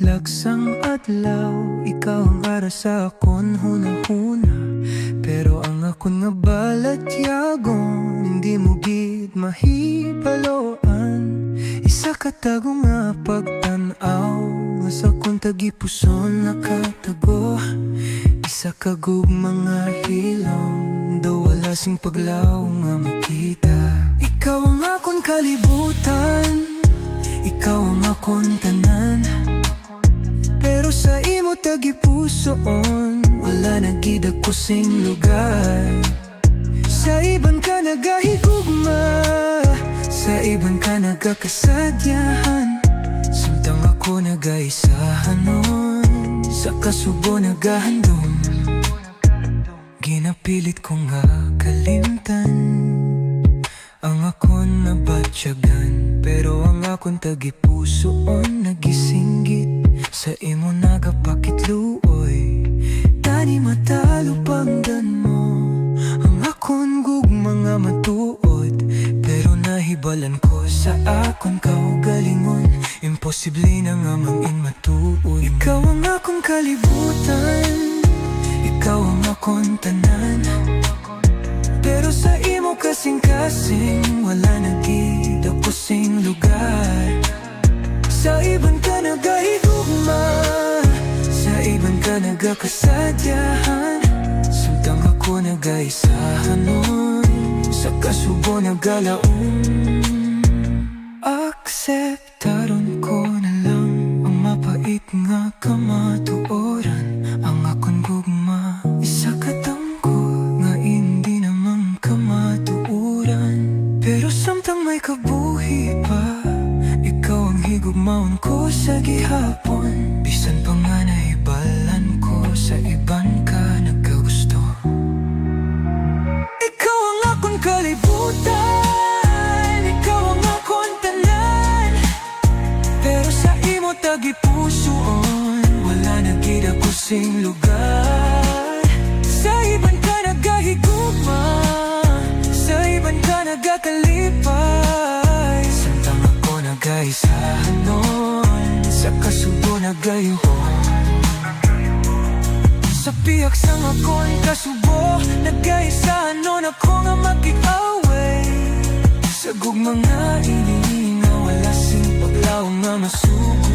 Itlagsang adlaw Ikaw ang ara sa akon hunahuna. Pero ang akon nga balat yagon Hindi mo gid mahibaloan. Isa ka tago nga pagtanaw sa kong tagipuson nakatago. Isa ka gug mga hilom Daw wala sing paglaw nga makita. Ikaw ang akon kalibutan Ikaw ang akon tanan Pero sa imo tagipusoon Wala na gid ako sing lugar. Sa iban ka nagahigugma Sa iban ka nagakasadyahan Samtang ako nagaisahan nun Sa kasubo nagahandom Ginapilit ko nga kalimtan Ang akon nabatyagan Pero ang akon tagipusoon Nagisinggit Sa imo nagapakitluoy. Tani matalo pangdan mo Ang akon gug mga matuod. Pero nahibalan ko sa akon kaugalingon Imposible na nga mangin matuod. Ikaw ang akong kalibutan Ikaw ang akong tanan. Pero sa imo kasing-kasing Wala na nagakasadyahan Samtang ako nagaisahan nun Sa kasubo nagalaon Akseptaron ko na lang Ang mapait nga kamatuoran. Ang akon gugma Isa katangko Nga hindi naman kamatuuran Pero samtang may kabuhi pa Ikaw ang higugmaon ko sa gihapon. Bisan imo tagipusoon Wala na gid ako sing lugar. Sa iban ka nagahigugma. Sa iban ka nagakalipay. Samtang ako nagaisahan nun Sa kasubo nagayuhon sa piyak sang akong kasubo. Nagkaisahan nun ako nga makikaway Sa gugma nga ini nga wala sing paglaw nga masubo